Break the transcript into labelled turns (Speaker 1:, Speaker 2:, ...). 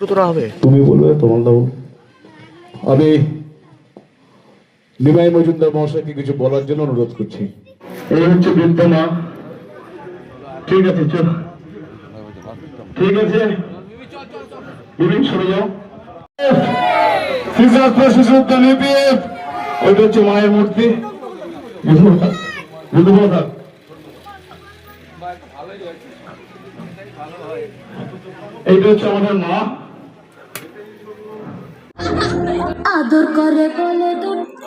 Speaker 1: তোলা হবে।
Speaker 2: তুমি বলবে তোমার দাও। আমি নিমাই মজুমদার মহাশয়কে কিছু বলার জন্য অনুরোধ করছি। এই হচ্ছে বৃদ্ধ মা। ঠিক আছে চল। ঠিক আছে। বিবেক সরে যাও। ওইটা হচ্ছে মায়ের মূর্তি। এইটা হচ্ছে আমাদের মা।
Speaker 3: আদর করে বলে দুটো